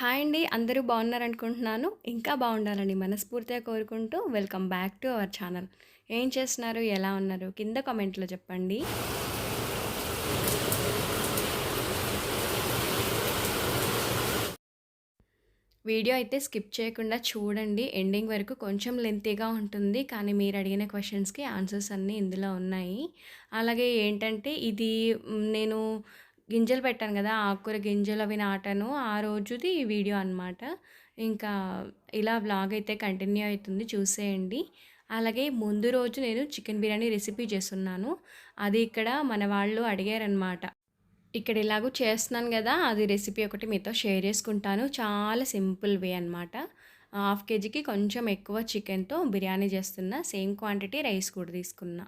Hi అండి అందరూ బాగున్నారనుకుంటున్నాను. ఇంకా బాగుండాలని మనస్ఫూర్తిగా కోరుకుంటూ welcome back to our channel. ఏం చేస్తున్నారు? ఎలా ఉన్నారు? కింద కామెంట్లో చెప్పండి. వీడియో అయితే స్కిప్ చేయకుండా చూడండి. ఎండింగ్ వరకు కొంచెం లెంతీగా ఉంటుంది. కానీ మీరు అడిగిన క్వశ్చన్స్కి ఆన్సర్స్ అన్నీ ఇందులో ఉన్నాయి. అలాగే ఏంటంటే ఇది నేను గింజలు పెట్టాను కదా ఆకుకూర గింజలు అవి నాటాను. ఆ రోజుది ఈ వీడియో అనమాట ఇంకా ఇలా వ్లాగ్ అయితే కంటిన్యూ అవుతుంది చూసేయండి. అలాగే ముందు రోజు నేను చికెన్ బిర్యానీ రెసిపీ చేస్తున్నాను. అది ఇక్కడ మన వాళ్ళు అడిగారనమాట ఇక్కడ ఇలాగూ చేస్తున్నాను కదా అది రెసిపీ ఒకటి మీతో షేర్ చేసుకుంటాను. చాలా సింపుల్ వే అనమాట హాఫ్ కేజీకి కొంచెం ఎక్కువ చికెన్తో బిర్యానీ చేస్తున్నా. సేమ్ క్వాంటిటీ రైస్ కూడా తీసుకున్నా.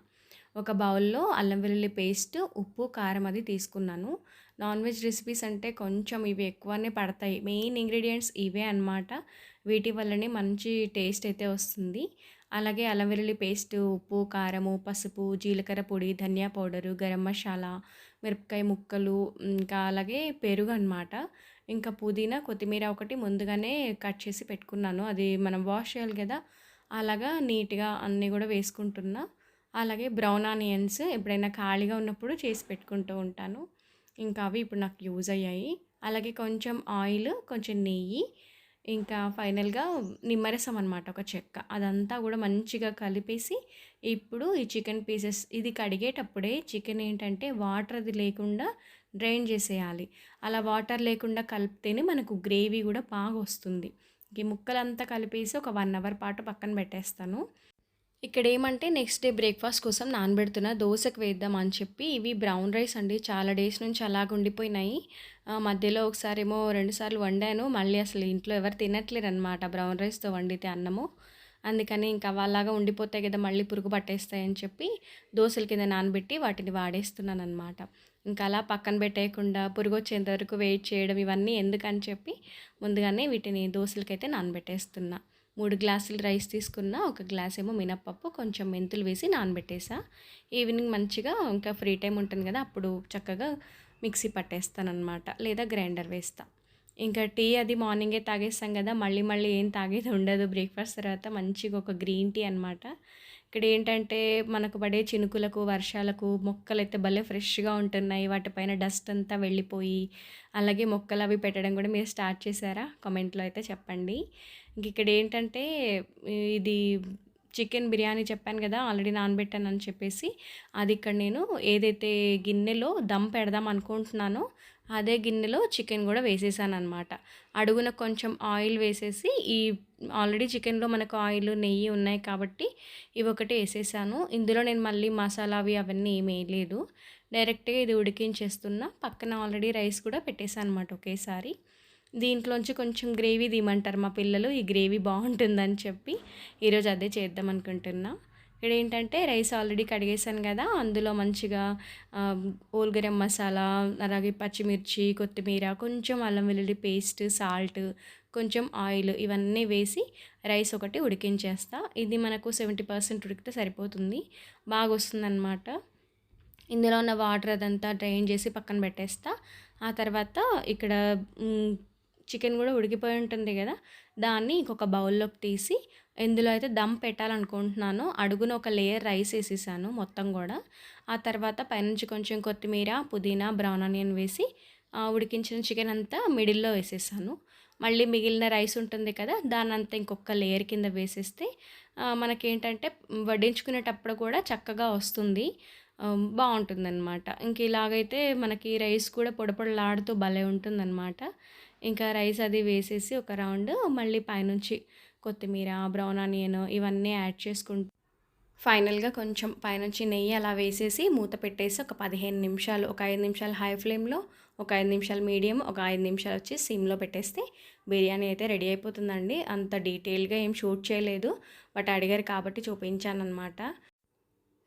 ఒక బౌల్లో అల్లం వెల్లుల్లి పేస్ట్ ఉప్పు కారం అది తీసుకున్నాను. నాన్ వెజ్ రెసిపీస్ అంటే కొంచెం ఇవి ఎక్కువనే పడతాయి. మెయిన్ ఇంగ్రీడియంట్స్ ఇవే అనమాట వీటి వల్లనే మంచి టేస్ట్ అయితే వస్తుంది. అలాగే అల్లం వెల్లుల్లి పేస్ట్ ఉప్పు కారము పసుపు జీలకర్ర పొడి ధనియా పౌడరు గరం మసాలా మిరపకాయ ముక్కలు ఇంకా అలాగే పెరుగు అనమాట ఇంకా పుదీనా కొత్తిమీర ఒకటి ముందుగానే కట్ చేసి పెట్టుకున్నాను. అది మనం వాష్ చేయాలి కదా. అలాగా నీట్గా అన్నీ కూడా వేసుకుంటున్నా. అలాగే బ్రౌన్ ఆనియన్స్ ఎప్పుడైనా ఖాళీగా ఉన్నప్పుడు చేసి పెట్టుకుంటూ ఉంటాను. ఇంకా అవి ఇప్పుడు నాకు యూజ్ అయ్యాయి. అలాగే కొంచెం ఆయిల్ కొంచెం నెయ్యి ఇంకా ఫైనల్గా నిమ్మరసం అనమాట ఒక చెక్క. అదంతా కూడా మంచిగా కలిపేసి ఇప్పుడు ఈ చికెన్ పీసెస్ ఇది కడిగేటప్పుడే చికెన్ ఏంటంటే వాటర్ అది లేకుండా డ్రైన్ చేసేయాలి. అలా వాటర్ లేకుండా కలిపితేనే మనకు గ్రేవీ కూడా బాగా వస్తుంది. ఈ ముక్కలంతా కలిపేసి ఒక వన్ అవర్ పాటు పక్కన పెట్టేస్తాను. ఇక్కడ ఏమంటే నెక్స్ట్ డే బ్రేక్ఫాస్ట్ కోసం నానబెడుతున్న దోశకు వేద్దాం అని చెప్పి ఇవి బ్రౌన్ రైస్ అండి. చాలా డేస్ నుంచి అలాగ ఉండిపోయినాయి. మధ్యలో ఒకసారి ఏమో రెండుసార్లు వండాను. మళ్ళీ అసలు ఇంట్లో ఎవరు తినట్లేరు అనమాట బ్రౌన్ రైస్తో వండితే అన్నము. అందుకని ఇంకా వాళ్ళలాగా ఉండిపోతాయి కదా మళ్ళీ పురుగు పట్టేస్తాయని చెప్పి దోశల కింద నానబెట్టి వాటిని వాడేస్తున్నాను అనమాట ఇంకా అలా పక్కన పెట్టేయకుండా పురుగు వచ్చేంత వరకు వెయిట్ చేయడం ఇవన్నీ ఎందుకని చెప్పి ముందుగానే వీటిని దోశలకైతే నానబెట్టేస్తున్నా. మూడు గ్లాసులు రైస్ తీసుకున్న ఒక గ్లాస్ ఏమో మినప్పప్పు కొంచెం మెంతులు వేసి నానబెట్టేసా. ఈవినింగ్ మంచిగా ఇంకా ఫ్రీ టైం ఉంటుంది కదా అప్పుడు చక్కగా మిక్సీ పట్టేస్తానమాట లేదా గ్రైండర్ వేస్తా. ఇంకా టీ అది మార్నింగే తాగేస్తాం కదా మళ్ళీ మళ్ళీ ఏం తాగేది ఉండదు బ్రేక్ఫాస్ట్ తర్వాత మంచిగా ఒక గ్రీన్ టీ అనమాట ఇక్కడ ఏంటంటే మనకు పడే చినుకులకు వర్షాలకు మొక్కలు అయితే భలే ఫ్రెష్గా ఉంటున్నాయి. వాటిపైన డస్ట్ అంతా వెళ్ళిపోయి అలాగే మొక్కలు అవి పెట్టడం కూడా మీరు స్టార్ట్ చేశారా? కామెంట్లో అయితే చెప్పండి. ఇంక ఇక్కడ ఏంటంటే ఇది చికెన్ బిర్యానీ చెప్పాను కదా ఆల్రెడీ నానబెట్టాను అని చెప్పేసి అది ఇక్కడ నేను ఏదైతే గిన్నెలో దమ్ పెడదాం అనుకుంటున్నానో అదే గిన్నెలో చికెన్ కూడా వేసేసాను అనమాట అడుగున కొంచెం ఆయిల్ వేసేసి ఈ ఆల్రెడీ చికెన్లో మనకు ఆయిల్ నెయ్యి ఉన్నాయి కాబట్టి ఇవి ఒకటి వేసేసాను. ఇందులో నేను మళ్ళీ మసాలా అవి అవన్నీ ఏమీ వేయలేదు. డైరెక్ట్గా ఇది ఉడికించేస్తున్నా పక్కన ఆల్రెడీ రైస్ కూడా పెట్టేసాను అనమాట ఒకేసారి. దీంట్లోంచి కొంచెం గ్రేవీ తీయమంటారు మా పిల్లలు ఈ గ్రేవీ బాగుంటుందని చెప్పి ఈరోజు అదే చేద్దాం అనుకుంటున్నా. ఇక్కడ ఏంటంటే రైస్ ఆల్రెడీ కడిగేసాను కదా అందులో మంచిగా ఓల్గరం మసాలా అలాగే పచ్చిమిర్చి కొత్తిమీర కొంచెం అల్లం వెల్లుల్లి పేస్ట్ సాల్ట్ కొంచెం ఆయిల్ ఇవన్నీ వేసి రైస్ ఒకటి ఉడికించేస్తా. ఇది మనకు సెవెంటీ పర్సెంట్ ఉడికితే సరిపోతుంది. బాగా వస్తుందన్నమాట ఇందులో ఉన్న వాటర్ అదంతా డ్రైన్ చేసి పక్కన పెట్టేస్తా. ఆ తర్వాత ఇక్కడ చికెన్ కూడా ఉడికిపోయి ఉంటుంది కదా దాన్ని ఇంకొక బౌల్లోకి తీసి ఇందులో అయితే దమ్ పెట్టాలనుకుంటున్నాను. అడుగున ఒక లేయర్ రైస్ వేసేసాను మొత్తం కూడా. ఆ తర్వాత పైనుంచి కొంచెం కొత్తిమీర పుదీనా బ్రౌన్ ఆనియన్ వేసి ఉడికించిన చికెన్ అంతా మిడిల్లో వేసేసాను. మళ్ళీ మిగిలిన రైస్ ఉంటుంది కదా దాని అంతా ఇంకొక లేయర్ కింద వేసేస్తే మనకేంటంటే వడ్డించుకునేటప్పుడు కూడా చక్కగా వస్తుంది. బాగుంటుందన్నమాట. ఇంక ఇలాగైతే మనకి రైస్ కూడా పొడపొడలాడుతూ భలే ఉంటుందన్నమాట. ఇంకా రైస్ అది వేసేసి ఒక రౌండ్ మళ్ళీ పైనుంచి కొత్తిమీర బ్రౌన్ ఆనియన్ ఇవన్నీ యాడ్ చేసుకుంటూ ఫైనల్గా కొంచెం పైనుంచి నెయ్యి అలా వేసేసి మూత పెట్టేసి ఒక పదిహేను నిమిషాలు ఒక ఐదు నిమిషాలు హై ఫ్లేమ్లో ఒక ఐదు నిమిషాలు మీడియం ఒక ఐదు నిమిషాలు వచ్చి సిమ్లో పెట్టేస్తే బిర్యానీ అయితే రెడీ అయిపోతుందండి. అంత డీటెయిల్గా ఏం షూట్ చేయలేదు. బట్ అడిగారు కాబట్టి చూపించాను అనమాట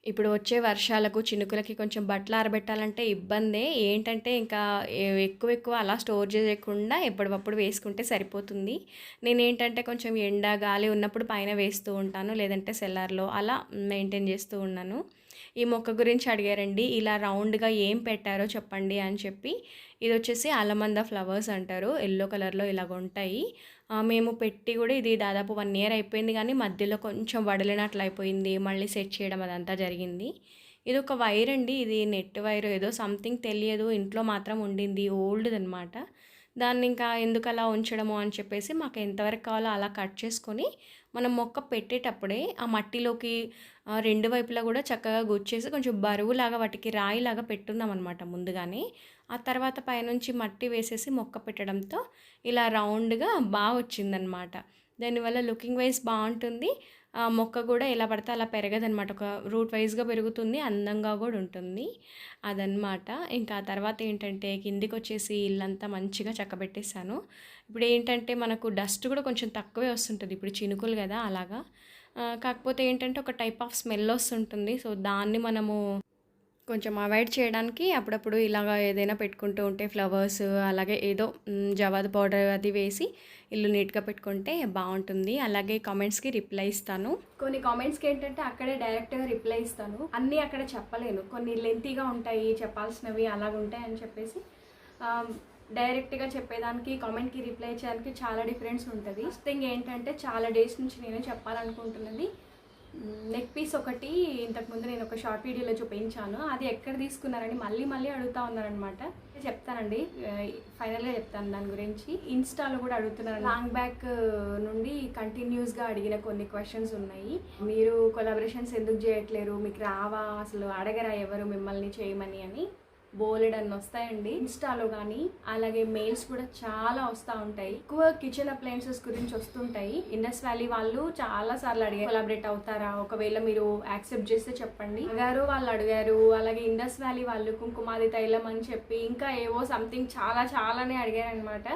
ఇప్పుడు వచ్చే వర్షాలకు చినుకులకి కొంచెం బట్టలు ఆరబెట్టాలంటే ఇబ్బందే. ఏంటంటే ఇంకా ఎక్కువ ఎక్కువ అలా స్టోర్ చేయకుండా ఎప్పటికప్పుడు వేసుకుంటే సరిపోతుంది. నేను ఏంటంటే కొంచెం ఎండ గాలి ఉన్నప్పుడు పైన వేస్తూ ఉంటాను లేదంటే సెల్లార్లో అలా మెయింటైన్ చేస్తూ ఉన్నాను. ఈ మొక్క గురించి అడిగారండి ఇలా రౌండ్గా ఏం పెట్టారో చెప్పండి అని చెప్పి. ఇది వచ్చేసి అలమంద ఫ్లవర్స్ అంటారు. ఎల్లో కలర్లో ఇలాగ ఉంటాయి. మేము పెట్టి కూడా ఇది దాదాపు వన్ ఇయర్ అయిపోయింది కానీ మధ్యలో కొంచెం వడలినట్లు అయిపోయింది మళ్ళీ సెట్ చేయడం అదంతా జరిగింది. ఇది ఒక వైర్ అండి. ఇది నెట్ వైర్ ఏదో సంథింగ్ తెలియదు. ఇంట్లో మాత్రం ఉండింది. ఓల్డ్ అనమాట దాన్ని ఇంకా ఎందుకు అలా ఉంచడము అని చెప్పేసి మాకు ఎంతవరకు కావాలో అలా కట్ చేసుకొని మనం మొక్క పెట్టేటప్పుడే ఆ మట్టిలోకి రెండు వైపులా కూడా చక్కగా గుచ్చేసి కొంచెం బరువులాగా వాటికి రాయిలాగా పెట్టున్నాం అనమాట ముందుగానే. ఆ తర్వాత పైనుంచి మట్టి వేసేసి మొక్క పెట్టడంతో ఇలా రౌండ్గా బాగా వచ్చిందనమాట దానివల్ల లుకింగ్ వైజ్ బాగుంటుంది. ఆ మొక్క కూడా ఎలా పడితే అలా పెరగదనమాట ఒక రూట్ వైజ్గా పెరుగుతుంది అందంగా కూడా ఉంటుంది అదనమాట ఇంకా ఆ తర్వాత ఏంటంటే కిందికి వచ్చేసి ఇల్లంతా మంచిగా చక్కబెట్టేశాను. ఇప్పుడు ఏంటంటే మనకు డస్ట్ కూడా కొంచెం తక్కువే వస్తుంటుంది. ఇప్పుడు చినుకులు కదా అలాగా. కాకపోతే ఏంటంటే ఒక టైప్ ఆఫ్ స్మెల్ వస్తుంటుంది. సో దాన్ని మనము కొంచెం అవాయిడ్ చేయడానికి అప్పుడప్పుడు ఇలాగ ఏదైనా పెట్టుకుంటూ ఉంటే ఫ్లవర్స్ అలాగే ఏదో జవాద్ పౌడర్ అది వేసి ఇల్లు నీట్గా పెట్టుకుంటే బాగుంటుంది. అలాగే కామెంట్స్కి రిప్లై ఇస్తాను. కొన్ని కామెంట్స్కి ఏంటంటే అక్కడే డైరెక్ట్గా రిప్లై ఇస్తాను. అన్నీ అక్కడ చెప్పలేను. కొన్ని లెంతీగా ఉంటాయి చెప్పాల్సినవి అలాగ ఉంటాయి అని చెప్పేసి డైరెక్ట్గా చెప్పేదానికి కామెంట్కి రిప్లై చేయడానికి చాలా డిఫరెన్స్ ఉంటుంది. ఫస్ట్ థింగ్ ఏంటంటే చాలా డేస్ నుంచి నేను చెప్పాలనుకుంటున్నది. నెక్ పీస్ ఒకటి ఇంతకుముందు నేను ఒక షార్ట్ వీడియోలో చూపించాను. అది ఎక్కడ తీసుకున్నారని మళ్ళీ మళ్ళీ అడుగుతా ఉన్నారనమాట చెప్తానండి. ఫైనల్గా చెప్తాను దాని గురించి. ఇన్స్టాలో కూడా అడుగుతున్నారు. లాంగ్ బ్యాక్ నుండి కంటిన్యూస్గా అడిగిన కొన్ని క్వశ్చన్స్ ఉన్నాయి. మీరు కొలాబరేషన్స్ ఎందుకు చేయట్లేరు? మీకు రావా? అసలు అడగరా ఎవరు మిమ్మల్ని చేయమని అని. బోలెడ్ అన్ని వస్తాయండి. ఇన్స్టాలో కానీ అలాగే మెయిల్స్ కూడా చాలా వస్తూ ఉంటాయి. ఎక్కువ కిచెన్ అప్లయన్సెస్ గురించి వస్తుంటాయి. ఇండస్ వ్యాలీ వాళ్ళు చాలా సార్లు అడిగారు కొలాబరేట్ అవుతారా? ఒకవేళ మీరు యాక్సెప్ట్ చేస్తే చెప్పండి. అడిగారు వాళ్ళు అడిగారు. అలాగే ఇండస్ వ్యాలీ వాళ్ళు కుంకుమాది తైలం అని చెప్పి ఇంకా ఏవో సంథింగ్ చాలా చాలానే అడిగారు అనమాట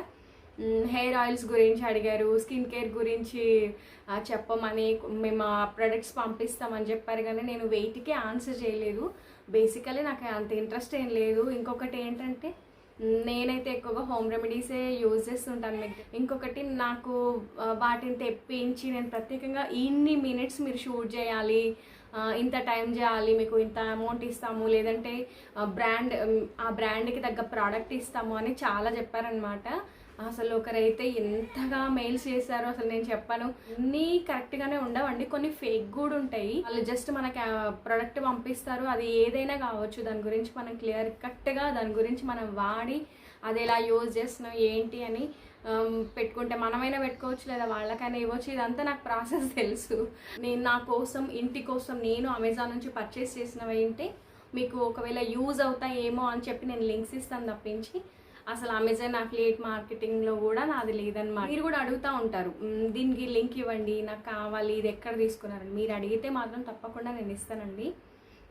హెయిర్ ఆయిల్స్ గురించి అడిగారు స్కిన్ కేర్ గురించి చెప్పమని మేము ఆ ప్రొడక్ట్స్ పంపిస్తామని చెప్పారు. కానీ నేను వెయిట్కే ఆన్సర్ చేయలేదు. బేసికలీ నాకు అంత ఇంట్రెస్ట్ ఏం లేదు. ఇంకొకటి ఏంటంటే నేనైతే ఎక్కువగా హోమ్ రెమెడీసే యూజ్ చేస్తుంటాను. మీకు ఇంకొకటి నాకు వాటిని తెప్పించి నేను ప్రత్యేకంగా ఇన్ని మినిట్స్ మీరు షూట్ చేయాలి. ఇంత టైం చేయాలి. మీకు ఇంత అమౌంట్ ఇస్తాము. లేదంటే బ్రాండ్ ఆ బ్రాండ్కి తగ్గ ప్రోడక్ట్ ఇస్తాము అని చాలా చెప్పారనమాట అసలు ఒకరైతే ఎంతగా మెయిల్స్ చేశారో అసలు నేను చెప్పాను. అన్నీ కరెక్ట్గానే ఉండవండి. కొన్ని ఫేక్ కూడా ఉంటాయి. వాళ్ళు జస్ట్ మనకి ప్రోడక్ట్ పంపిస్తారు. అది ఏదైనా కావచ్చు. దాని గురించి మనం క్లియర్ కట్గా దాని గురించి మనం వాడి అది ఎలా యూజ్ చేస్తున్నాం ఏంటి అని పెట్టుకుంటే మనమైనా పెట్టుకోవచ్చు లేదా వాళ్ళకైనా ఇవ్వచ్చు. ఇదంతా నాకు ప్రాసెస్ తెలుసు. నేను నా కోసం ఇంటి కోసం నేను అమెజాన్ నుంచి పర్చేస్ చేసినవి ఏంటి? మీకు ఒకవేళ యూజ్ అవుతాయేమో అని చెప్పి నేను లింక్స్ ఇస్తాను తప్పించి. అసలు అమెజాన్ అఫిలియేట్ మార్కెటింగ్లో కూడా నాది లేదన్నమాట. మీరు కూడా అడుగుతూ ఉంటారు దీనికి లింక్ ఇవ్వండి నాకు కావాలి ఇది ఎక్కడ తీసుకున్నారని. మీరు అడిగితే మాత్రం తప్పకుండా నేను ఇస్తానండి.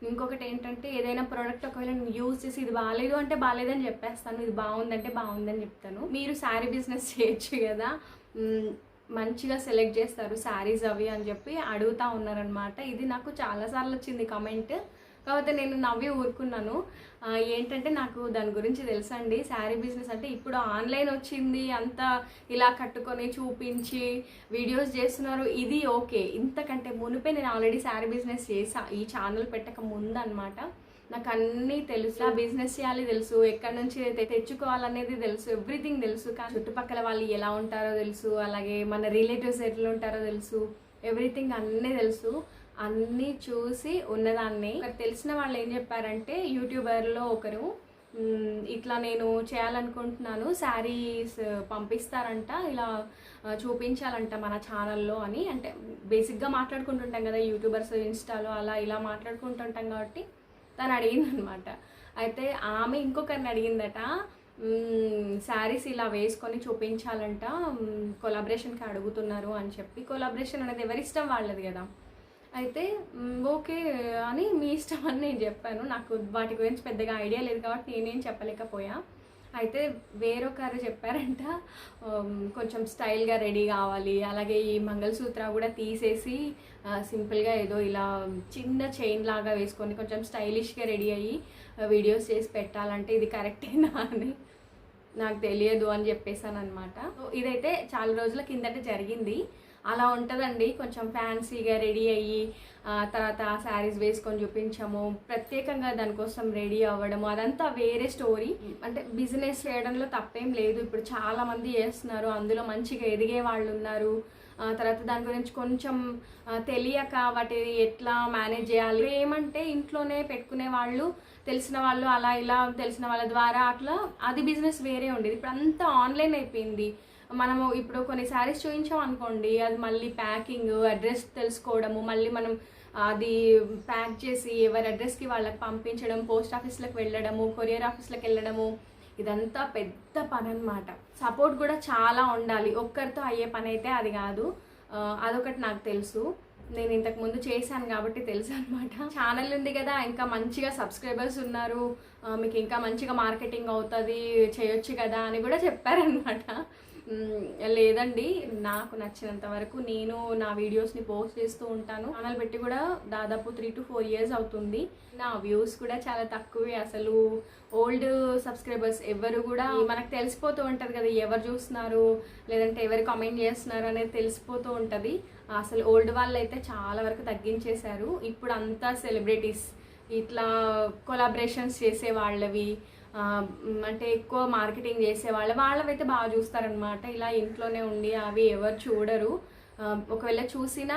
ఇంకొకటి ఏంటంటే ఏదైనా ప్రోడక్ట్ ఒకవేళ నేను యూజ్ చేసి ఇది బాగాలేదు అంటే బాగాలేదని చెప్పేస్తాను ఇది బాగుందంటే బాగుందని చెప్తాను. మీరు శారీ బిజినెస్ చేయొచ్చు కదా. మంచిగా సెలెక్ట్ చేస్తారు శారీస్ అవి అని చెప్పి అడుగుతా ఉన్నారనమాట ఇది నాకు చాలాసార్లు వచ్చింది కమెంట్ కాకపోతే నేను నవ్వి ఊరుకున్నాను. ఏంటంటే నాకు దాని గురించి తెలుసండి. శారీ బిజినెస్ అంటే ఇప్పుడు ఆన్లైన్ వచ్చింది. అంతా ఇలా కట్టుకొని చూపించి వీడియోస్ చేస్తున్నారు. ఇది ఓకే. ఇంతకంటే మునిపే నేను ఆల్రెడీ శారీ బిజినెస్ చేసా. ఈ ఛానల్ పెట్టక ముందు అనమాట నాకు అన్నీ తెలుసు. ఆ బిజినెస్ చేయాలి తెలుసు. ఎక్కడి నుంచి తెచ్చుకోవాలనేది తెలుసు. ఎవ్రీథింగ్ తెలుసు. కానీ చుట్టుపక్కల వాళ్ళు ఎలా ఉంటారో తెలుసు. అలాగే మన రిలేటివ్స్ ఎట్లా ఉంటారో తెలుసు. ఎవ్రీథింగ్ అన్నీ తెలుసు. అన్నీ చూసి ఉన్నదాన్ని. తెలిసిన వాళ్ళు ఏం చెప్పారంటే యూట్యూబర్లో ఒకరు ఇట్లా నేను చేయాలనుకుంటున్నాను శారీస్ పంపిస్తారంట ఇలా చూపించాలంట మన ఛానల్లో అని. అంటే బేసిక్గా మాట్లాడుకుంటుంటాం కదా యూట్యూబర్స్ ఇన్స్టాలో అలా ఇలా మాట్లాడుకుంటుంటాం కాబట్టి తను అడిగింది అనమాట అయితే ఆమె ఇంకొకరిని అడిగిందట శారీస్ ఇలా వేసుకొని చూపించాలంట కొలాబరేషన్కి అడుగుతున్నారు అని చెప్పి. కొలాబరేషన్ అనేది ఎవరి ఇష్టం వాళ్ళది కదా. అయితే ఓకే అని మీ ఇష్టం అని నేను చెప్పాను. నాకు వాటి గురించి పెద్దగా ఐడియా లేదు కాబట్టి నేనేం చెప్పలేకపోయా. అయితే వేరొకరు చెప్పారంట కొంచెం స్టైల్గా రెడీ కావాలి. అలాగే ఈ మంగళసూత్ర కూడా తీసేసి సింపుల్గా ఏదో ఇలా చిన్న చైన్ లాగా వేసుకొని కొంచెం స్టైలిష్గా రెడీ అయ్యి వీడియోస్ చేసి పెట్టాలంటే ఇది కరెక్టేనా అని నాకు తెలియదు అని చెప్పేసాను అనమాట ఇదైతే చాలా రోజుల కిందట జరిగింది. అలా ఉంటుందండి. కొంచెం ఫ్యాన్సీగా రెడీ అయ్యి ఆ, తర్వాత శారీస్ వేసుకొని చూపించము ప్రత్యేకంగా దానికోసం రెడీ అవ్వడము అదంతా వేరే స్టోరీ. అంటే బిజినెస్ చేయడంలో తప్పేం లేదు. ఇప్పుడు చాలామంది చేస్తున్నారు. అందులో మంచిగా ఎదిగే వాళ్ళు ఉన్నారు. తర్వాత దాని గురించి కొంచెం తెలియక వాటి ఎట్లా మేనేజ్ చేయాలి? ఏమంటే ఇంట్లోనే పెట్టుకునే వాళ్ళు తెలిసిన వాళ్ళు అలా ఇలా తెలిసిన వాళ్ళ ద్వారా అట్లా అది బిజినెస్ వేరే ఉండేది. ఇప్పుడు అంతా ఆన్లైన్ అయిపోయింది. మనము ఇప్పుడు కొన్ని శారీస్ చూపించాం అనుకోండి అది మళ్ళీ ప్యాకింగ్ అడ్రస్ తెలుసుకోవడము మళ్ళీ మనం అది ప్యాక్ చేసి ఎవరి అడ్రస్కి వాళ్ళకి పంపించడం పోస్ట్ ఆఫీస్లకు వెళ్ళడము కొరియర్ ఆఫీస్లకు వెళ్ళడము ఇదంతా పెద్ద పని అనమాట సపోర్ట్ కూడా చాలా ఉండాలి. ఒక్కరితో అయ్యే పని అయితే అది కాదు. అదొకటి నాకు తెలుసు. నేను ఇంతకు ముందు చేశాను కాబట్టి తెలుసు అనమాట ఛానల్ ఉంది కదా ఇంకా మంచిగా సబ్స్క్రైబర్స్ ఉన్నారు. మీకు ఇంకా మంచిగా మార్కెటింగ్ అవుతుంది చేయొచ్చు కదా అని కూడా చెప్పారనమాట లేదండి. నాకు నచ్చినంత వరకు నేను నా వీడియోస్ని పోస్ట్ చేస్తూ ఉంటాను. ఛానల్ పెట్టి కూడా దాదాపు త్రీ టు ఫోర్ ఇయర్స్ అవుతుంది. నా వ్యూస్ కూడా చాలా తక్కువే. అసలు ఓల్డ్ సబ్స్క్రైబర్స్ ఎవరు కూడా మనకు తెలిసిపోతూ ఉంటుంది కదా ఎవరు చూస్తున్నారు లేదంటే ఎవరు కామెంట్ చేస్తున్నారు అనేది తెలిసిపోతూ ఉంటుంది. అసలు ఓల్డ్ వాళ్ళు అయితే చాలా వరకు తగ్గించేశారు. ఇప్పుడు అంతా సెలబ్రిటీస్ ఇట్లా కొలాబరేషన్స్ చేసే వాళ్ళవి అంటే ఎక్కువ మార్కెటింగ్ చేసేవాళ్ళ. వాళ్ళవైతే బాగా చూస్తారనమాట ఇలా ఇంట్లోనే ఉండి అవి ఎవరు చూడరు. ఒకవేళ చూసినా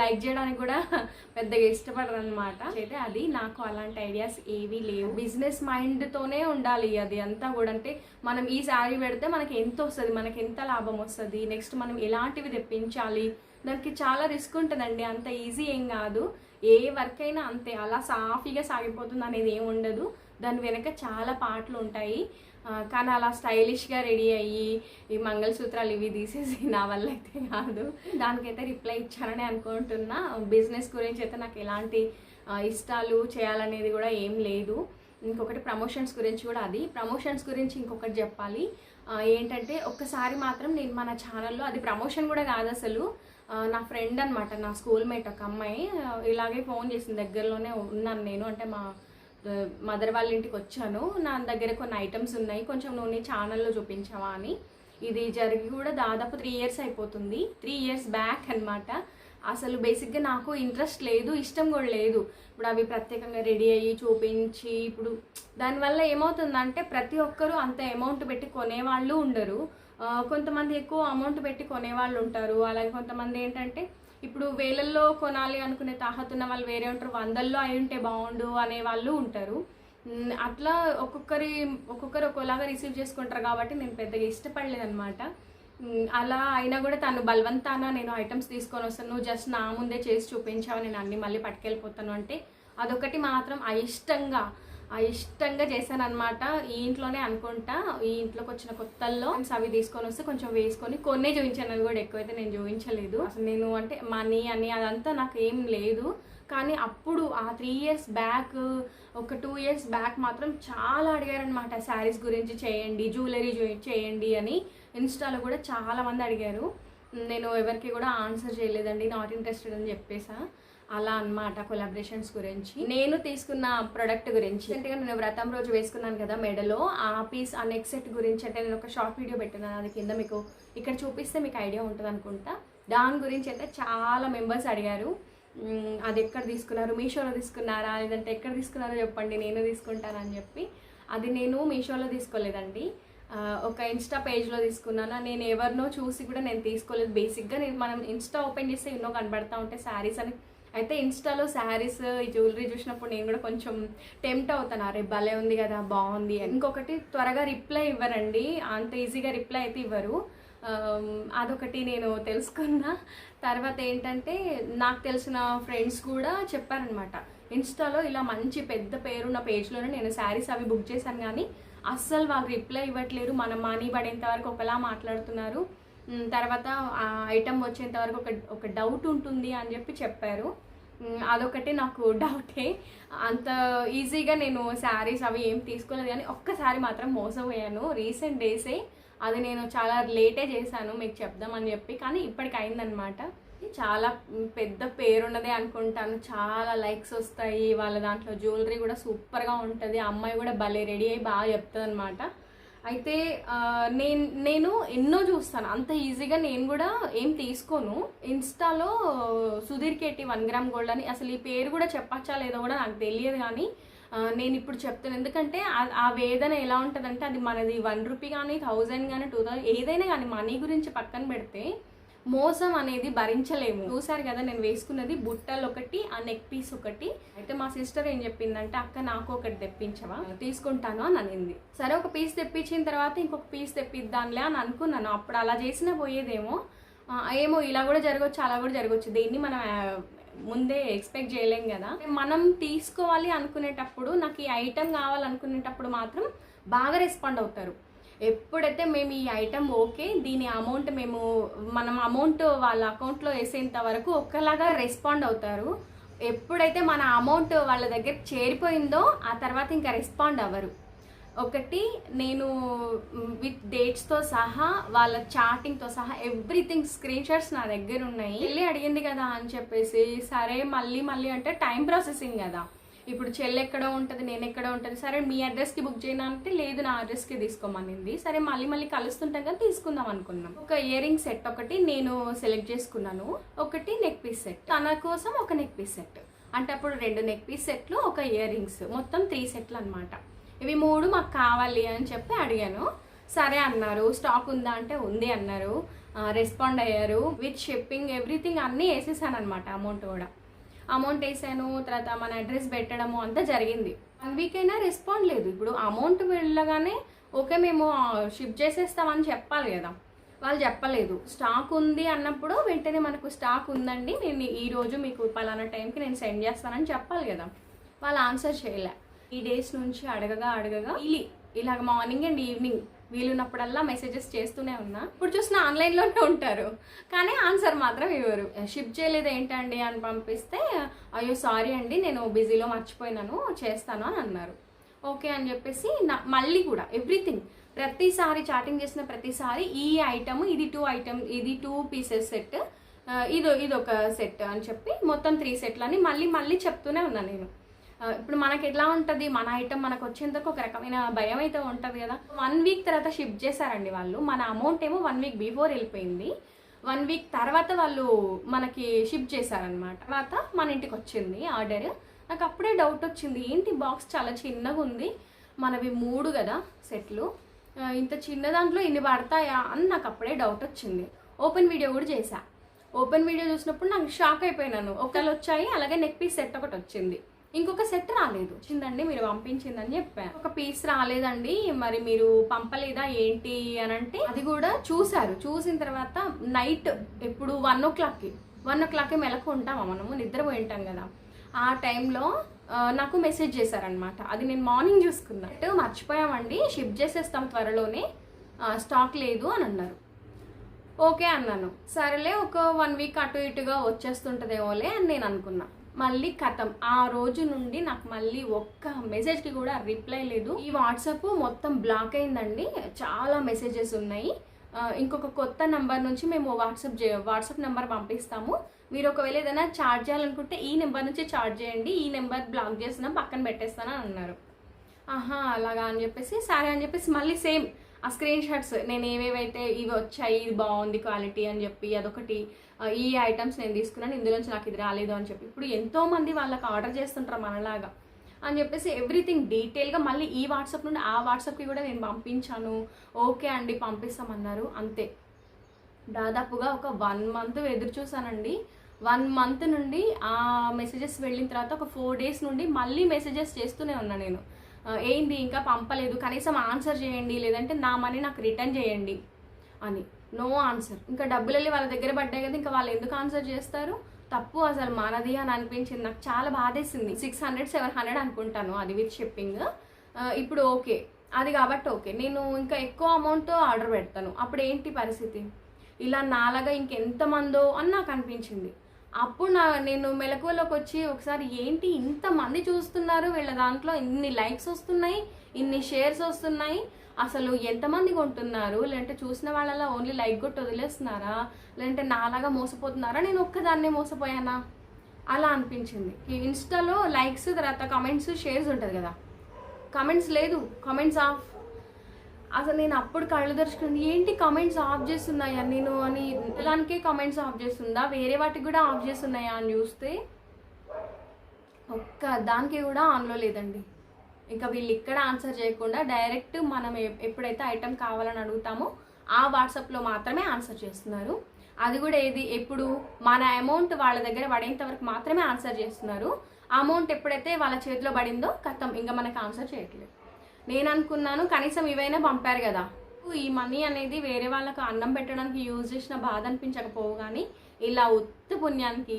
లైక్ చేయడానికి కూడా పెద్దగా ఇష్టపడరు అనమాట అయితే అది నాకు అలాంటి ఐడియాస్ ఏవీ లేవు. బిజినెస్ మైండ్తోనే ఉండాలి అది అంతా కూడా. అంటే మనం ఈ శారీ పెడితే మనకి ఎంత వస్తుంది మనకి ఎంత లాభం వస్తుంది నెక్స్ట్ మనం ఎలాంటివి తెప్పించాలి? దానికి చాలా రిస్క్ ఉంటుందండి. అంత ఈజీ ఏం కాదు. ఏ వర్క్ అయినా అంతే. అలా సాఫీగా సాగిపోతుంది అనేది ఏం ఉండదు. దాని వెనక చాలా పాటలు ఉంటాయి. కానీ అలా స్టైలిష్గా రెడీ అయ్యి ఈ మంగళసూత్రాలు ఇవి తీసేసి నా వల్ల అయితే కాదు. దానికైతే రిప్లై ఇచ్చానని అనుకుంటున్నా. బిజినెస్ గురించి అయితే నాకు ఎలాంటి ఇష్టాలు చేయాలనేది కూడా ఏం లేదు. ఇంకొకటి ప్రమోషన్స్ గురించి కూడా అది. ప్రమోషన్స్ గురించి ఇంకొకటి చెప్పాలి. ఏంటంటే ఒక్కసారి మాత్రం నేను మన ఛానల్లో అది ప్రమోషన్ కూడా కాదు అసలు. నా ఫ్రెండ్ అనమాట నా స్కూల్ మేట్ ఒక అమ్మాయి. ఇలాగే ఫోన్ చేసింది దగ్గరలోనే ఉన్నాను నేను. అంటే మా మదర్ వాళ్ళ ఇంటికి వచ్చాను. నా దగ్గర కొన్ని ఐటమ్స్ ఉన్నాయి. కొంచెం నువ్వు నీ ఛానల్లో చూపించావా అని. ఇది జరిగి కూడా దాదాపు త్రీ ఇయర్స్ అయిపోతుంది. త్రీ ఇయర్స్ బ్యాక్ అన్నమాట. అసలు బేసిక్గా నాకు ఇంట్రెస్ట్ లేదు ఇష్టం కూడా లేదు. ఇప్పుడు అవి ప్రత్యేకంగా రెడీ అయ్యి చూపించి ఇప్పుడు దానివల్ల ఏమవుతుందంటే ప్రతి ఒక్కరూ అంత అమౌంట్ పెట్టి కొనేవాళ్ళు ఉండరు. కొంతమంది ఎక్కువ అమౌంట్ పెట్టి కొనేవాళ్ళు ఉంటారు. అలాగే కొంతమంది ఏంటంటే ఇప్పుడు వేలల్లో కొనాలి అనుకునే తాహత ఉన్న వాళ్ళు వేరే ఉంటారు. వందల్లో అయి ఉంటే బాగుండు అనే వాళ్ళు ఉంటారు. అట్లా ఒక్కొక్కరి ఒక్కొక్కరు ఒక్కోలాగా రిసీవ్ చేసుకుంటారు కాబట్టి నేను పెద్దగా ఇష్టపడలేదు అనమాట అలా అయినా కూడా తను బలవంతాన నేను ఐటమ్స్ తీసుకొని వస్తాను. నువ్వు జస్ట్ నా ముందే చేసి చూపించావు నేను అన్ని మళ్ళీ పట్టుకెళ్ళిపోతాను అంటే అదొకటి మాత్రం అయిష్టంగా ఇష్టంగా చేశాను అనమాట ఈ ఇంట్లోనే అనుకుంటా. ఈ ఇంట్లోకి వచ్చిన కొత్తల్లో అవి తీసుకొని వస్తే కొంచెం వేసుకొని కొన్నే చూపించాను అది కూడా ఎక్కువైతే నేను చూపించలేదు. అసలు నేను అంటే మనీ అని అదంతా నాకు ఏం లేదు. కానీ అప్పుడు ఆ త్రీ ఇయర్స్ బ్యాక్ ఒక టూ ఇయర్స్ బ్యాక్ మాత్రం చాలా అడిగారనమాట శారీస్ గురించి చేయండి జ్యువెలరీ చేయండి అని ఇన్స్టాలో కూడా చాలా మంది అడిగారు. నేను ఎవరికి కూడా ఆన్సర్ చేయలేదండి నాట్ ఇంట్రెస్టెడ్ అని చెప్పేసా. అలా అన్నమాట కొలాబరేషన్స్ గురించి. నేను తీసుకున్న ప్రొడక్ట్ గురించి. అంటే నేను వ్రతం రోజు వేసుకున్నాను కదా మెడలో. ఆ పీస్ ఆ నెక్ సెట్ గురించి అంటే నేను ఒక షార్ట్ వీడియో పెట్టినాను. అది కింద మీకు ఇక్కడ చూపిస్తే మీకు ఐడియా ఉంటుంది అనుకుంటా. దాని గురించి అయితే చాలా మెంబర్స్ అడిగారు. అది ఎక్కడ తీసుకున్నారు? మీషోలో తీసుకున్నారా? లేదంటే ఎక్కడ తీసుకున్నారో చెప్పండి. నేను తీసుకుంటానని చెప్పి. అది నేను మీషోలో తీసుకోలేదండి. ఒక ఇన్స్టా పేజ్లో తీసుకున్నాను. నేను ఎవరినో చూసి కూడా నేను తీసుకోలేదు. బేసిక్గా నేను మనం ఇన్స్టా ఓపెన్ చేస్తే ఎన్నో కనబడతా ఉంటాయి శారీస్ అని అయితే ఇన్స్టాలో శారీస్ ఈ జ్యువెలరీ చూసినప్పుడు నేను కూడా కొంచెం టెంప్ట్ అవుతాను. అరే భలే ఉంది కదా బాగుంది అని. ఇంకొకటి త్వరగా రిప్లై ఇవ్వరండి. అంత ఈజీగా రిప్లై అయితే ఇవ్వరు. అదొకటి నేను తెలుసుకున్నా. తర్వాత ఏంటంటే నాకు తెలిసిన ఫ్రెండ్స్ కూడా చెప్పారనమాట. ఇన్స్టాలో ఇలా మంచి పెద్ద పేరున్న పేజ్లోనే నేను శారీస్ అవి బుక్ చేశాను కానీ అస్సలు వాళ్ళు రిప్లై ఇవ్వట్లేరు. మనం మనీ పడేంత వరకు ఒకలా మాట్లాడుతున్నారు. తర్వాత ఆ ఐటమ్ వచ్చేంత వరకు ఒక ఒక డౌట్ ఉంటుంది అని చెప్పి చెప్పారు. అదొకటి నాకు డౌటే అంత ఈజీగా నేను శారీస్ అవి ఏం తీసుకోలేదు కానీ ఒక్కసారి మాత్రం మోసపోయాను రీసెంట్ డేసే అది నేను చాలా లేటే చేశాను మీకు చెప్దామని చెప్పి. కానీ ఇప్పటికి అయిందనమాట చాలా పెద్ద పేరున్నదే అనుకుంటాను. చాలా లైక్స్ వస్తాయి. వాళ్ళ దాంట్లో జ్యువెలరీ కూడా సూపర్గా ఉంటుంది. అమ్మాయి కూడా భలే రెడీ అయ్యి బాగా చెప్తుంది అనమాట అయితే నేను నేను ఎన్నో చూస్తాను. అంత ఈజీగా నేను కూడా ఏం తీసుకోను. ఇన్స్టాలో సుధీర్ కేటి వన్ గ్రామ్ గోల్డ్ అని అసలు ఈ పేరు కూడా చెప్పచ్చా లేదో కూడా నాకు తెలియదు కానీ నేను ఇప్పుడు చెప్తాను. ఎందుకంటే ఆ- ఆ వేదన ఎలా ఉంటుందంటే అది మనది వన్ రూపీ కానీ థౌజండ్ కానీ టూ థౌజండ్ ఏదైనా కానీ మనీ గురించి పక్కన పెడితే మోసం అనేది భరించలేము. చూసారు కదా నేను వేసుకున్నది బుట్టలు ఒకటి ఆ నెక్ పీస్ ఒకటి. అయితే మా సిస్టర్ ఏం చెప్పిందంటే అక్క నాకు ఒకటి తెప్పించవా? తీసుకుంటాను అని అనింది. సరే ఒక పీస్ తెప్పించిన తర్వాత ఇంకొక పీస్ తెప్పిద్దాంలే అని అనుకున్నాను. అప్పుడు అలా చేసినా పోయేదేమో. ఏమో ఇలా కూడా జరగవచ్చు అలా కూడా జరగవచ్చు దీన్ని మనం ముందే ఎక్స్పెక్ట్ చేయలేం కదా. మనం తీసుకోవాలి అనుకునేటప్పుడు నాకు ఈ ఐటెం కావాలనుకునేటప్పుడు మాత్రం బాగా రెస్పాండ్ అవుతారు. ఎప్పుడైతే మేము ఈ ఐటెం ఓకే దీని అమౌంట్ మేము మనం అమౌంట్ వాళ్ళ అకౌంట్లో వేసేంత వరకు ఒక్కలాగా రెస్పాండ్ అవుతారు. ఎప్పుడైతే మన అమౌంట్ వాళ్ళ దగ్గర చేరిపోయిందో ఆ తర్వాత ఇంకా రెస్పాండ్ అవ్వరు. ఒకటి నేను విత్ డేట్స్తో సహా వాళ్ళ చాటింగ్తో సహా ఎవ్రీథింగ్ స్క్రీన్ షాట్స్ నా దగ్గర ఉన్నాయి. వెళ్ళి అడిగింది కదా అని చెప్పేసి సరే మళ్ళీ మళ్ళీ అంటే టైం ప్రాసెసింగ్ కదా. ఇప్పుడు చెల్లి ఎక్కడ ఉంటుంది నేను ఎక్కడ ఉంటుంది. సరే మీ అడ్రస్కి బుక్ చేయను అంటే లేదు నా అడ్రస్కి తీసుకోమనింది. సరే మళ్ళీ మళ్ళీ కలుస్తుంటాం కదా తీసుకుందాం అనుకున్నాం. ఒక ఇయర్ రింగ్ సెట్ ఒకటి నేను సెలెక్ట్ చేసుకున్నాను. ఒకటి నెక్ పీస్ సెట్. తన కోసం ఒక నెక్ పీస్ సెట్. అంటే అప్పుడు రెండు నెక్ పీస్ సెట్లు ఒక ఇయర్ రింగ్స్ మొత్తం త్రీ సెట్లు అనమాట ఇవి మూడు మాకు కావాలి అని చెప్పి అడిగాను. సరే అన్నారు. స్టాక్ ఉందా అంటే ఉంది అన్నారు. రెస్పాండ్ అయ్యారు. విత్ షిప్పింగ్ ఎవ్రీథింగ్ అన్నీ వేసేసాను అనమాట అమౌంట్ కూడా. అమౌంట్ వేసాను తర్వాత మన అడ్రస్ పెట్టడము అంతా జరిగింది. వన్ వీక్ అయినా రెస్పాండ్ లేదు. ఇప్పుడు అమౌంట్ వెళ్ళగానే ఓకే మేము షిప్ చేసేస్తామని చెప్పాలి కదా. వాళ్ళు చెప్పలేదు. స్టాక్ ఉంది అన్నప్పుడు వెంటనే మనకు స్టాక్ ఉందండి. నేను ఈ రోజు మీకు పలానా టైంకి నేను సెండ్ చేస్తానని చెప్పాలి కదా. వాళ్ళు ఆన్సర్ చేయలే. ఈ డేస్ నుంచి అడగగా అడగగా ఇలి ఇలాగ మార్నింగ్ అండ్ ఈవినింగ్ వీలున్నప్పుడల్లా మెసేజెస్ చేస్తూనే ఉన్నా. ఇప్పుడు చూసిన ఆన్లైన్లోనే ఉంటారు. కానీ ఆన్సర్ మాత్రం ఇవ్వరు. షిప్ చేయలేదు ఏంటండి అని పంపిస్తే అయ్యో సారీ అండి నేను బిజీలో మర్చిపోయినాను చేస్తాను అని అన్నారు. ఓకే అని చెప్పేసి నా మళ్ళీ కూడా ఎవ్రీథింగ్ ప్రతిసారి చాటింగ్ చేసిన ప్రతిసారి ఈ ఐటమ్ ఇది టూ ఐటమ్ ఇది టూ పీసెస్ సెట్ ఇది ఇది ఒక సెట్ అని చెప్పి మొత్తం త్రీ సెట్లు అని మళ్ళీ మళ్ళీ చెప్తూనే ఉన్నాను నేను. ఇప్పుడు మనకి ఎట్లా ఉంటుంది? మన ఐటమ్ మనకు వచ్చేందుకు ఒక రకమైన భయం అయితే ఉంటుంది కదా? వన్ వీక్ తర్వాత షిఫ్ట్ చేశారండి వాళ్ళు. మన అమౌంట్ ఏమో వన్ వీక్ బిఫోర్ వెళ్ళిపోయింది. వన్ వీక్ తర్వాత వాళ్ళు మనకి షిఫ్ట్ చేశారనమాట తర్వాత మన ఇంటికి వచ్చింది ఆర్డర్ నాకు అప్పుడే డౌట్ వచ్చింది. ఏంటి బాక్స్ చాలా చిన్నగా ఉంది? మనవి మూడు కదా సెట్లు ఇంత చిన్న దాంట్లో ఇన్ని పడతాయా అని నాకు అప్పుడే డౌట్ వచ్చింది. ఓపెన్ వీడియో కూడా చేశా. ఓపెన్ వీడియో చూసినప్పుడు నాకు షాక్ అయిపోయినాను. ఒకళ్ళు వచ్చాయి అలాగే నెక్ పీస్ సెట్ ఒకటి వచ్చింది. ఇంకొక సెట్ రాలేదు. వచ్చిందండి మీరు పంపించిందని చెప్పాను ఒక పీస్ రాలేదండి. మరి మీరు పంపలేదా ఏంటి అని అంటే అది కూడా చూశారు. చూసిన తర్వాత నైట్ ఎప్పుడు వన్ ఓ క్లాక్కి వన్ ఓ క్లాక్కి మెలకు ఉంటామా మనము? నిద్రపోయి ఉంటాం కదా. ఆ టైంలో నాకు మెసేజ్ చేశారనమాట అది నేను మార్నింగ్ చూసుకున్నా. మర్చిపోయామండి. షిప్ చేసేస్తాం త్వరలోనే. స్టాక్ లేదు అని అన్నారు. ఓకే అన్నాను. సరేలే ఒక వన్ వీక్ అటు ఇటుగా వచ్చేస్తుంటదేమోలే అని నేను అనుకున్నా. మళ్ళీ కథం. ఆ రోజు నుండి నాకు మళ్ళీ ఒక్క మెసేజ్కి కూడా రిప్లై లేదు. ఈ వాట్సాప్ మొత్తం బ్లాక్ అయిందండి. చాలా మెసేజెస్ ఉన్నాయి. ఇంకొక కొత్త నెంబర్ నుంచి మేము వాట్సాప్ చే వాట్సాప్ నెంబర్ పంపిస్తాము. మీరు ఒకవేళ ఏదైనా చార్జ్ చేయాలనుకుంటే ఈ నెంబర్ నుంచి చార్జ్ చేయండి. ఈ నెంబర్ బ్లాక్ చేసినా పక్కన పెట్టేస్తానని అన్నారు. ఆహా అలాగా అని చెప్పేసి సరే అని చెప్పేసి మళ్ళీ సేమ్ ఆ స్క్రీన్ షాట్స్ నేను ఏవేవైతే ఇవి వచ్చాయి ఇది బాగుంది క్వాలిటీ అని చెప్పి అదొకటి ఈ ఐటమ్స్ నేను తీసుకున్నాను ఇందులోంచి నాకు ఇది రాలేదు అని చెప్పి. ఇప్పుడు ఎంతోమంది వాళ్ళకి ఆర్డర్ చేస్తుంటారు మనలాగా అని చెప్పేసి ఎవ్రీథింగ్ డీటెయిల్గా మళ్ళీ ఈ వాట్సాప్ నుండి ఆ వాట్సాప్కి కూడా నేను పంపించాను. ఓకే అండి పంపిస్తామన్నారు. అంతే. దాదాపుగా ఒక వన్ మంత్ ఎదురు చూసానండి వన్ మంత్ నుండి ఆ మెసేజెస్ వెళ్ళిన తర్వాత ఒక ఫోర్ డేస్ నుండి మళ్ళీ మెసేజెస్ చేస్తూనే ఉన్నా నేను. ఏంది ఇంకా పంపలేదు కనీసం ఆన్సర్ చేయండి లేదంటే నా మనీ నాకు రిటర్న్ చేయండి అని. No answer. ఇంకా డబ్బులు వెళ్ళి వాళ్ళ దగ్గర పడ్డాయి కదా ఇంకా వాళ్ళు ఎందుకు ఆన్సర్ చేస్తారు? తప్పు అసలు మనది అని అనిపించింది. నాకు చాలా బాధేసింది. సిక్స్ హండ్రెడ్ సెవెన్ హండ్రెడ్ అనుకుంటాను అది విత్ షిప్పింగ్. ఇప్పుడు ఓకే. అది కాబట్టి ఓకే. నేను ఇంకా ఎక్కువ అమౌంట్తో ఆర్డర్ పెడతాను. అప్పుడు ఏంటి పరిస్థితి? ఇలా నాలాగా ఇంకెంతమందో అని నాకు అనిపించింది. అప్పుడు నా నేను మెలకువలోకి వచ్చి ఒకసారి ఏంటి ఇంతమంది చూస్తున్నారు? వీళ్ళ దాంట్లో ఇన్ని లైక్స్ వస్తున్నాయి ఇన్ని షేర్స్ వస్తున్నాయి. అసలు ఎంతమంది కొంటున్నారు? లేదంటే చూసిన వాళ్ళలా ఓన్లీ లైక్ కొట్టి వదిలేస్తున్నారా? లేదంటే నాలాగా మోసపోతున్నారా? నేను ఒక్కదాన్నే మోసపోయానా? అలా అనిపించింది. ఇన్స్టాలో లైక్స్ తర్వాత కమెంట్స్ షేర్స్ ఉంటుంది కదా? కమెంట్స్ లేదు. Comments off. అసలు నేను అప్పుడు కళ్ళు తెరుచుకుని ఏంటి కమెంట్స్ ఆఫ్ చేస్తున్నాయా నేను? అని ఇలానికే కమెంట్స్ ఆఫ్ చేస్తుందా? వేరే వాటికి కూడా ఆఫ్ చేస్తున్నాయా అని చూస్తే ఒక్క దానికి కూడా ఆన్లో లేదండి. ఇంకా వీళ్ళు ఇక్కడ ఆన్సర్ చేయకుండా డైరెక్ట్ మనం ఎప్పుడైతే ఐటెం కావాలని అడుగుతామో ఆ వాట్సాప్లో మాత్రమే ఆన్సర్ చేస్తున్నారు. అది కూడా ఏది? ఎప్పుడు? మన అమౌంట్ వాళ్ళ దగ్గర పడేంత వరకు మాత్రమే ఆన్సర్ చేస్తున్నారు. అమౌంట్ ఎప్పుడైతే వాళ్ళ చేతిలో పడిందో కథం ఇంకా మనకు ఆన్సర్ చేయట్లేదు. నేను అనుకున్నాను కనీసం ఇవైనా పంపారు కదా. ఈ మనీ అనేది వేరే వాళ్ళకు అన్నం పెట్టడానికి యూజ్ చేసిన బాధ అనిపించకపోవు కానీ ఇలా ఉత్త పుణ్యానికి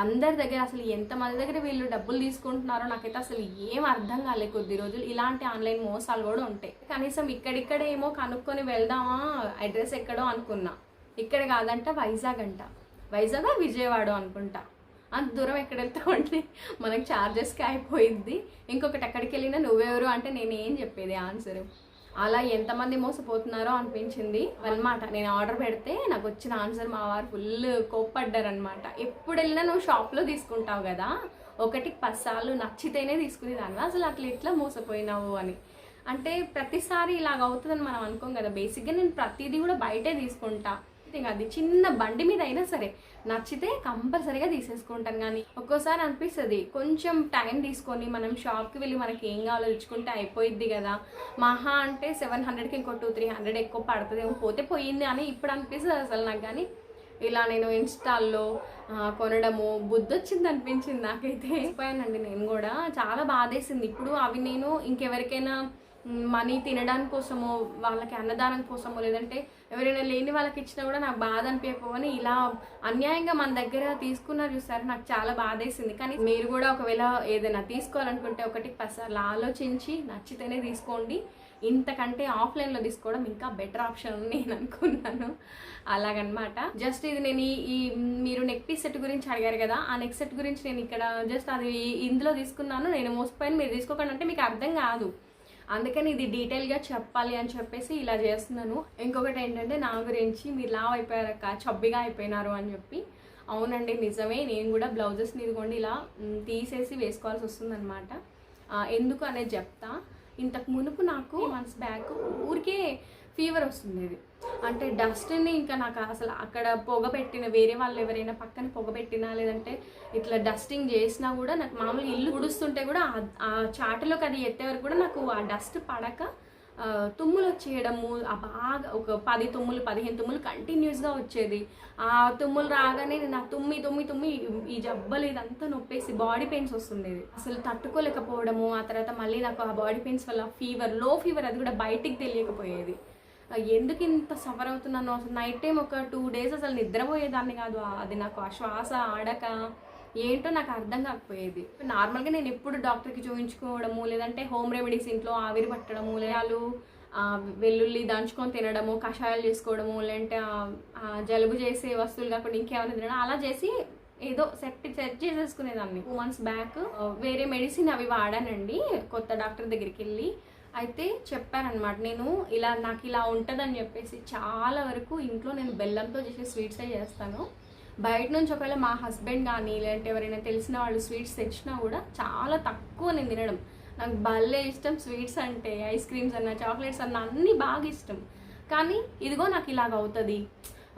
అందరి దగ్గర అసలు ఎంతమంది దగ్గర వీళ్ళు డబ్బులు తీసుకుంటున్నారో నాకైతే అసలు ఏం అర్థం కాలే కొద్ది రోజులు. ఇలాంటి ఆన్లైన్ మోసాలు కూడా ఉంటాయి. కనీసం ఇక్కడిక్కడే ఏమో కనుక్కొని వెళ్దామా అడ్రస్ ఎక్కడో అనుకున్నా. ఇక్కడ కాదంట వైజాగ్ అంట. వైజాగ్ విజయవాడ అనుకుంటా. అంత దూరం ఎక్కడ వెళ్తామంటే మనకు ఛార్జెస్కి అయిపోయింది ఇంకొకటి ఎక్కడికి వెళ్ళినా నువ్వెవరు అంటే నేను ఏం చెప్పేది ఆన్సర్ అలా ఎంతమంది మోసపోతున్నారో అనిపించింది. అనమాట నేను ఆర్డర్ పెడితే నాకు వచ్చిన ఆన్సర్ మా వారు ఫుల్ కోప్పడ్డారనమాట ఎప్పుడు వెళ్ళినా నువ్వు షాప్లో తీసుకుంటావు కదా? ఒకటి పసాలు నచ్చితేనే తీసుకునేదాన్ని అసలు అట్లా ఎట్లా మోసపోయినావు అని. అంటే ప్రతిసారి ఇలాగ అవుతుందని మనం అనుకోం కదా. బేసిక్గా నేను ప్రతిదీ కూడా బయటే తీసుకుంటా. ఎనీథింగ్ అది చిన్న బండి మీద అయినా సరే నచ్చితే కంపల్సరీగా తీసేసుకుంటాను కానీ ఒక్కోసారి అనిపిస్తుంది కొంచెం టైం తీసుకొని మనం షాప్కి వెళ్ళి మనకి ఏం కావాలో తెచ్చుకుంటే అయిపోయిద్ది కదా. మహా అంటే సెవెన్ హండ్రెడ్కి ఇంకో టూ త్రీ హండ్రెడ్ ఎక్కువ పడుతుంది పోతే పోయింది అని ఇప్పుడు అనిపిస్తుంది అసలు నాకు కానీ. ఇలా నేను ఇన్స్టాల్లో కొనడము బుద్ధొచ్చింది అనిపించింది నాకైతే. పోయానండి నేను కూడా. చాలా బాధేసింది. ఇప్పుడు అవి నేను ఇంకెవరికైనా మనీ తినడానికి కోసమో వాళ్ళకి అన్నదానం కోసమో లేదంటే ఎవరైనా లేని వాళ్ళకి ఇచ్చినా కూడా నాకు బాధ అనిపించని ఇలా అన్యాయంగా మన దగ్గర తీసుకున్నారు చూసారు? నాకు చాలా బాధేసింది. కానీ మీరు కూడా ఒకవేళ ఏదైనా తీసుకోవాలనుకుంటే ఒకటి పసార్లు ఆలోచించి నచ్చితేనే తీసుకోండి. ఇంతకంటే ఆఫ్లైన్లో తీసుకోవడం ఇంకా బెటర్ ఆప్షన్ అని నేను అనుకున్నాను. అలాగనమాట. జస్ట్ ఇది నేను ఈ మీరు నెక్ పీస్ సెట్ గురించి అడిగారు కదా ఆ నెక్ సెట్ గురించి నేను ఇక్కడ జస్ట్ అది ఇందులో తీసుకున్నాను. నేను మోసపోయాను. మీరు తీసుకోకండి అంటే మీకు అర్థం కాదు. అందుకని ఇది డీటెయిల్గా చెప్పాలి అని చెప్పేసి ఇలా చేస్తున్నాను. ఇంకొకటి ఏంటంటే నా గురించి మీరు లావ్ అయిపోయారక్క చబ్బిగా అయిపోయినారు అని చెప్పి. అవునండి నిజమే. నేను కూడా బ్లౌజెస్ ఇదిగోండి ఇలా తీసేసి వేసుకోవాల్సి వస్తుందన్నమాట. ఎందుకు అనేది చెప్తా. ఇంతకు మునుపు నాకు మంత్స్ బ్యాక్ ఊరికే ఫీవర్ వస్తుంది అంటే డస్ట్ని ఇంకా నాకు అసలు అక్కడ పొగ పెట్టిన వేరే వాళ్ళు ఎవరైనా పక్కన పొగ పెట్టినా లేదంటే ఇట్లా డస్టింగ్ చేసినా కూడా నాకు మామూలుగా ఇల్లు ఉడుస్తుంటే కూడా ఆ- చాటలోకి అది ఎత్తే వరకు కూడా నాకు ఆ డస్ట్ పడక తుమ్ములు వచ్చేయడము ఆ బాగా ఒక పది తుమ్ములు పదిహేను తుమ్ములు కంటిన్యూస్గా వచ్చేది. ఆ తుమ్ములు రాగానే నేను ఆ తుమ్మి తుమ్మి తుమ్మి ఈ- జబ్బలు ఇదంతా నొప్పేసి బాడీ పెయిన్స్ వస్తుండేది. అసలు తట్టుకోలేకపోవడము ఆ తర్వాత మళ్ళీ నాకు ఆ బాడీ పెయిన్స్ వల్ల ఫీవర్లో ఫీవర్ అది కూడా బయటికి తెలియకపోయేది. ఎందుకు ఇంత సఫర్ అవుతున్నాను? అసలు నైట్ టైం ఒక టూ డేస్ అసలు నిద్రపోయేదాన్ని కాదు. అది నాకు ఆ శ్వాస ఆడక ఏంటో నాకు అర్థం కాకపోయేది. నార్మల్గా నేను ఎప్పుడు డాక్టర్కి చూపించుకోవడము లేదంటే హోమ్ రెమెడీస్ ఇంట్లో ఆవిరి పట్టడము లేదాలు వెల్లుల్లి దంచుకొని తినడము కషాయాలు చేసుకోవడము లేదంటే జలుబు చేసే వస్తువులు కాకుండా ఇంకేమైనా తినడం అలా చేసి ఏదో సెట్ సెట్ చేసేసుకునేదాన్ని. టూ మంత్స్ బ్యాక్ వేరే మెడిసిన్ అవి వాడానండి. కొత్త డాక్టర్ దగ్గరికి వెళ్ళి అయితే చెప్పారనమాట నేను ఇలా నాకు ఇలా ఉంటుందని చెప్పేసి చాలా వరకు ఇంట్లో నేను బెల్లంతో చేసే స్వీట్సే చేస్తాను. బయట నుంచి ఒకవేళ మా హస్బెండ్ కానీ లేదంటే ఎవరైనా తెలిసిన వాళ్ళు స్వీట్స్ తెచ్చినా కూడా చాలా తక్కువ నేను తినడం. నాకు భలే ఇష్టం స్వీట్స్ అంటే ఐస్ క్రీమ్స్ అన్న చాక్లెట్స్ అన్న అన్నీ బాగా ఇష్టం. కానీ ఇదిగో నాకు ఇలాగ అవుతుంది.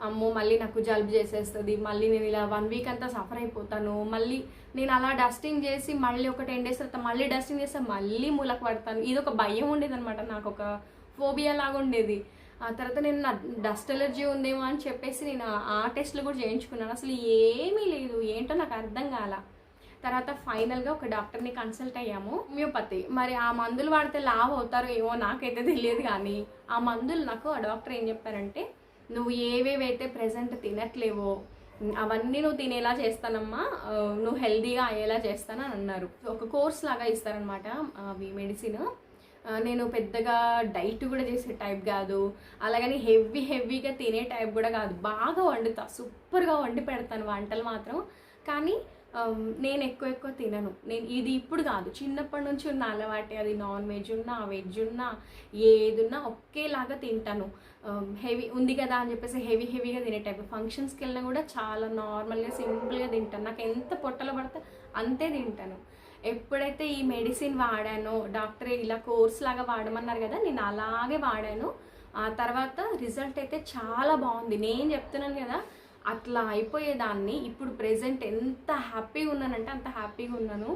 అమ్మో మళ్ళీ నాకు జలుబు చేసేస్తుంది మళ్ళీ నేను ఇలా వన్ వీక్ అంతా సఫర్ అయిపోతాను మళ్ళీ నేను అలా డస్టింగ్ చేసి మళ్ళీ ఒక టెన్ డేస్ తర్వాత మళ్ళీ డస్టింగ్ చేస్తే మళ్ళీ మూలకు పడతాను. ఇది ఒక భయం ఉండేది అనమాట నాకు ఒక ఫోబియా లాగా ఉండేది. ఆ తర్వాత నేను నా డస్ట్ ఎలర్జీ ఉందేమో అని చెప్పేసి నేను ఆ- టెస్ట్లు కూడా చేయించుకున్నాను. అసలు ఏమీ లేదు ఏంటో నాకు అర్థం కాల. తర్వాత ఫైనల్గా ఒక డాక్టర్ని కన్సల్ట్ అయ్యాము హోమియోపతి మరి ఆ మందులు వాడితే లావ్ అవుతారో ఏమో నాకైతే తెలియదు కానీ ఆ మందులు నాకు ఆ డాక్టర్ ఏం చెప్పారంటే నువ్వు ఏవేవైతే ప్రజెంట్ తినట్లేవో అవన్నీ నువ్వు తినేలా చేస్తానమ్మా నువ్వు హెల్దీగా అయ్యేలా చేస్తానని అన్నారు. ఒక కోర్స్ లాగా ఇస్తారనమాట అవి మెడిసిన్ నేను పెద్దగా డైట్ కూడా చేసే టైప్ కాదు అలాగని హెవీ హెవీగా తినే టైప్ కూడా కాదు. బాగా వండుతా సూపర్గా వండి పెడతాను వంటలు మాత్రం. కానీ Um, నేను ఎక్కువ ఎక్కువ తినను. నేను ఇది ఇప్పుడు కాదు. చిన్నప్పటి నుంచి ఉన్న అలవాటే అది. నాన్ వెజ్ ఉన్నా వెజ్ ఉన్నా ఏది ఉన్నా ఒకేలాగా తింటాను. Um, హెవీ ఉంది కదా అని చెప్పేసి హెవీ హెవీగా తినే టైప్ ఫంక్షన్స్కి వెళ్ళినా కూడా చాలా నార్మల్గా సింపుల్గా తింటాను. నాకు ఎంత పొట్టలో పడితే అంతే తింటాను. ఎప్పుడైతే ఈ మెడిసిన్ వాడానో డాక్టర్ ఇలా కోర్స్ లాగా వాడమన్నారు కదా నేను అలాగే వాడాను. ఆ తర్వాత రిజల్ట్ అయితే చాలా బాగుంది. నేను చెప్తున్నాను కదా అట్లా అయిపోయేదాన్ని. ఇప్పుడు ప్రెసెంట్ ఎంత హ్యాపీగా ఉన్నానంటే అంత హ్యాపీగా ఉన్నాను.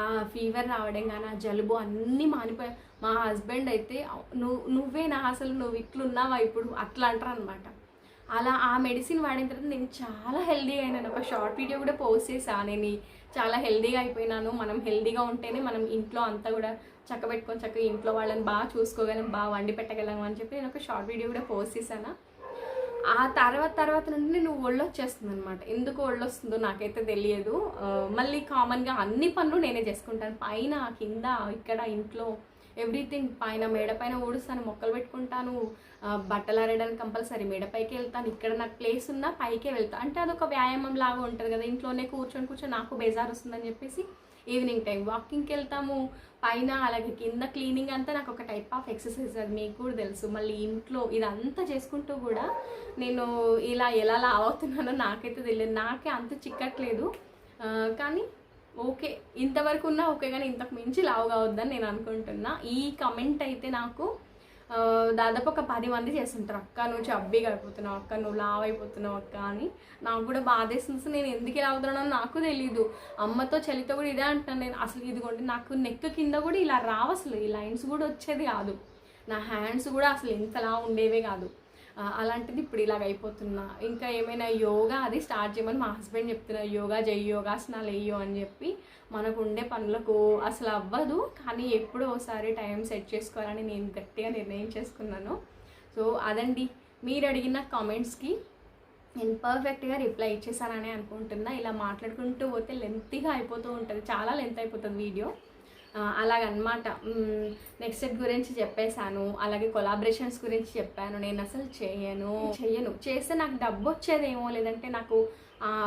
ఆ ఫీవర్ రావడం కానీ ఆ జలుబు అన్నీ మానిపోయాయి మా హస్బెండ్ అయితే నువ్వు నువ్వేనా అసలు? నువ్వు ఇట్లున్నావా ఇప్పుడు? అట్లా అంటారు అనమాట అలా ఆ మెడిసిన్ వాడిన తర్వాత నేను చాలా హెల్దీగా అయినాను. ఒక షార్ట్ వీడియో కూడా పోస్ట్ చేశాను నేను చాలా హెల్దీగా అయిపోయినాను. మనం హెల్దీగా ఉంటేనే మనం ఇంట్లో అంతా కూడా చక్కబెట్టుకొని చక్కగా ఇంట్లో వాళ్ళని బాగా చూసుకోగలం బాగా వండి పెట్టగలం అని చెప్పి నేను ఒక షార్ట్ వీడియో కూడా పోస్ట్ చేశాను. ఆ తర్వాత తర్వాత నుండి నువ్వు ఒళ్ళు వచ్చేస్తుంది అనమాట ఎందుకు ఒళ్ళు వస్తుందో నాకైతే తెలియదు. మళ్ళీ కామన్గా అన్ని పనులు నేనే చేసుకుంటాను. పైన కింద ఇక్కడ ఇంట్లో ఎవ్రీథింగ్ పైన మేడపైన ఊడుస్తాను మొక్కలు పెట్టుకుంటాను. బట్టలు ఆరేయడానికి కంపల్సరీ మేడపైకి వెళ్తాను. ఇక్కడ నాకు ప్లేస్ ఉన్నా పైకే వెళ్తాను అంటే అదొక వ్యాయామం లాగా ఉంటుంది కదా. ఇంట్లోనే కూర్చొని కూర్చొని నాకు బేజార్ వస్తుందని చెప్పేసి ఈవినింగ్ టైం వాకింగ్కి వెళ్తాము. పైన అలాగే కింద క్లీనింగ్ అంతా నాకు ఒక టైప్ ఆఫ్ ఎక్సర్సైజ్ అది మీకు కూడా తెలుసు. మళ్ళీ ఇంట్లో ఇదంతా చేసుకుంటూ కూడా నేను ఇలా ఎలా అవుతున్నానో నాకైతే తెలియదు. నాకే అంత చిక్కట్లేదు. కానీ ఓకే. ఇంతవరకు ఉన్నా ఓకే కానీ ఇంతకు మించి లావు కావద్దని నేను అనుకుంటున్నా. ఈ కమెంట్ అయితే నాకు దాదాపు ఒక పది మంది చేస్తుంటారు. అక్క నువ్వు చబ్బీగా అయిపోతున్నావు అక్క నువ్వు లావ్ అయిపోతున్నావు అక్క అని. నాకు కూడా బాధేస్తుంది. నేను ఎందుకు ఇలా అవుతున్నానో నాకు తెలీదు. అమ్మతో చలితో కూడా ఇదే అంటున్నాను నేను. అసలు ఇదిగోండి నాకు నెక్ కింద కూడా ఇలా రావు అసలు. ఈ లైన్స్ కూడా వచ్చేది కాదు. నా హ్యాండ్స్ కూడా అసలు ఇంతలా ఉండేవే కాదు. అలాంటిది ఇప్పుడు ఇలాగ అయిపోతున్నా. ఇంకా ఏమైనా యోగా అది స్టార్ట్ చేయమని మా హస్బెండ్ చెప్తున్నారు. యోగా చెయ్యి యోగాసనాలు వేయో అని చెప్పి మనకు ఉండే పనులకు అసలు అవ్వదు. కానీ ఎప్పుడో ఒకసారి టైం సెట్ చేసుకోవాలని నేను గట్టిగా నిర్ణయం చేసుకున్నాను. సో అదండి. మీరు అడిగిన కామెంట్స్కి నేను పర్ఫెక్ట్గా రిప్లై ఇచ్చేసానని అనుకుంటున్నా. ఇలా మాట్లాడుకుంటూ పోతే లెంతీగా అయిపోతూ ఉంటుంది. చాలా లెంత్ అయిపోతుంది వీడియో అలాగనమాట. నెక్స్ట్ సెట్ గురించి చెప్పేశాను. అలాగే కొలాబరేషన్స్ గురించి చెప్పాను. నేను అసలు చేయను. చెయ్యను. చేస్తే నాకు డబ్బు వచ్చేదేమో లేదంటే నాకు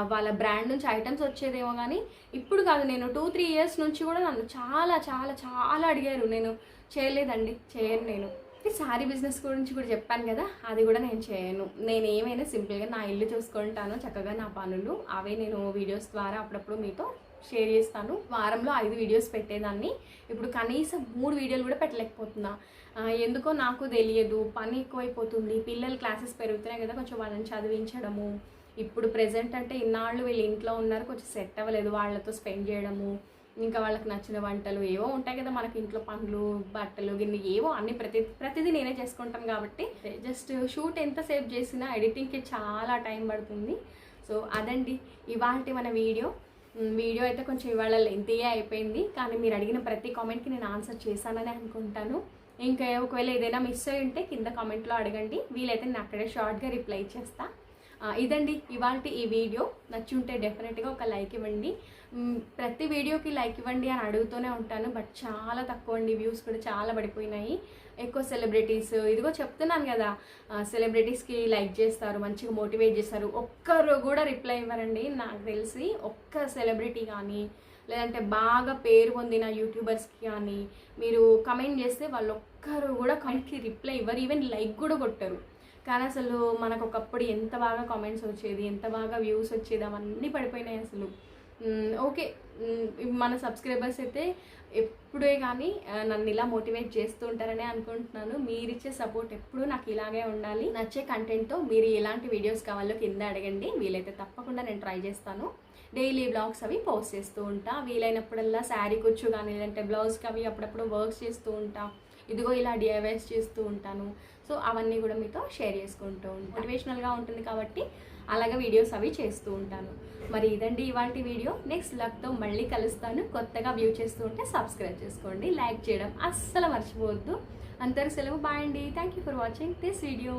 వాళ్ళ బ్రాండ్ నుంచి ఐటమ్స్ వచ్చేదేమో కానీ ఇప్పుడు కాదు. నేను టూ త్రీ ఇయర్స్ నుంచి కూడా నన్ను చాలా చాలా చాలా అడిగారు. నేను చేయలేదండి. చేయను నేను. సారీ శారీ బిజినెస్ గురించి కూడా చెప్పాను కదా అది కూడా నేను చేయను. నేను ఏమైనా సింపుల్గా నా ఇల్లు చూసుకుంటాను చక్కగా నా పనులు అవే నేను వీడియోస్ ద్వారా అప్పుడప్పుడు మీతో షేర్ చేస్తాను. వారంలో ఐదు వీడియోస్ పెట్టేదాన్ని. ఇప్పుడు కనీసం మూడు వీడియోలు కూడా పెట్టలేకపోతున్నా. ఎందుకో నాకు తెలియదు. పని ఎక్కువైపోతుంది. పిల్లలు క్లాసెస్ పెరుగుతున్నాయి కదా కొంచెం వాళ్ళని చదివించడము. ఇప్పుడు ప్రెసెంట్ అంటే ఇన్నాళ్ళు వీళ్ళు ఇంట్లో ఉన్నారు కొంచెం సెట్ అవ్వలేదు వాళ్ళతో స్పెండ్ చేయడము. ఇంకా వాళ్ళకి నచ్చిన వంటలు ఏవో ఉంటాయి కదా మనకి ఇంట్లో పండ్లు బట్టలు గిన్నె ఏవో అన్ని ప్రతి ప్రతిదీ నేనే చేసుకుంటాను కాబట్టి జస్ట్ షూట్ ఎంతసేపు చేసినా ఎడిటింగ్కి చాలా టైం పడుతుంది. సో అదండి ఇవాళ మన వీడియో. వీడియో అయితే కొంచెం ఇవాళ లెంతీగా అయిపోయింది. కానీ మీరు అడిగిన ప్రతి కామెంట్కి నేను ఆన్సర్ చేశానని అనుకుంటాను. ఇంకా ఒకవేళ ఏదైనా మిస్ అయి ఉంటే కింద కామెంట్లో అడగండి. వీలైతే నేను అక్కడే షార్ట్గా రిప్లై ఇచ్చేస్తా ఇదండి ఇవాళ ఈ వీడియో నచ్చి ఉంటే డెఫినెట్గా ఒక లైక్ ఇవ్వండి. ప్రతి వీడియోకి లైక్ ఇవ్వండి అని అడుగుతూనే ఉంటాను. బట్ చాలా తక్కువ అండి వ్యూస్ కూడా చాలా పడిపోయినాయి. ఎక్కువ సెలబ్రిటీస్ ఇదిగో చెప్తున్నాను కదా సెలబ్రిటీస్కి లైక్ చేస్తారు మంచిగా మోటివేట్ చేస్తారు. ఒక్కరు కూడా రిప్లై ఇవ్వరండి. నాకు తెలిసి ఒక్క సెలబ్రిటీ కానీ లేదంటే బాగా పేరు పొందిన యూట్యూబర్స్కి కానీ మీరు కమెంట్ చేస్తే వాళ్ళు ఒక్కరు కూడా కమెంట్కి రిప్లై ఇవ్వరు. ఈవెన్ లైక్ కూడా కొట్టరు. కానీ అసలు మనకు ఒకప్పుడు ఎంత బాగా కామెంట్స్ వచ్చేది ఎంత బాగా వ్యూస్ వచ్చేది అవన్నీ పడిపోయినాయి అసలు. ఓకే. మన సబ్స్క్రైబర్స్ అయితే ఎప్పుడే కానీ నన్ను ఇలా మోటివేట్ చేస్తూ ఉంటారని అనుకుంటున్నాను. మీరు ఇచ్చే సపోర్ట్ ఎప్పుడూ నాకు ఇలాగే ఉండాలి. నచ్చే కంటెంట్తో మీరు ఎలాంటి వీడియోస్ కావాలో కింద అడగండి. వీలైతే తప్పకుండా నేను ట్రై చేస్తాను. డైలీ బ్లాగ్స్ అవి పోస్ట్ చేస్తూ ఉంటా. వీలైనప్పుడల్లా శారీ కుచ్చు కానీ లేదంటే బ్లౌజ్కి అవి అప్పుడప్పుడు వర్క్స్ చేస్తూ ఉంటా. ఇదిగో ఇలా డిఐవైస్ చేస్తూ ఉంటాను. సో అవన్నీ కూడా మీతో షేర్ చేసుకుంటూ ఉంటాను మోటివేషనల్గా ఉంటుంది కాబట్టి అలాగే వీడియోస్ అవి చేస్తూ ఉంటాను. మరి ఇదండి ఇవాళ వీడియో నెక్స్ట్ లక్తో మళ్ళీ కలుస్తాను. కొత్తగా వ్యూ చేస్తూ ఉంటే సబ్స్క్రైబ్ చేసుకోండి. లైక్ చేయడం అస్సలు మర్చిపోవద్దు. అందరు సెలవు. బాయ్ అండి. Thank you for watching this video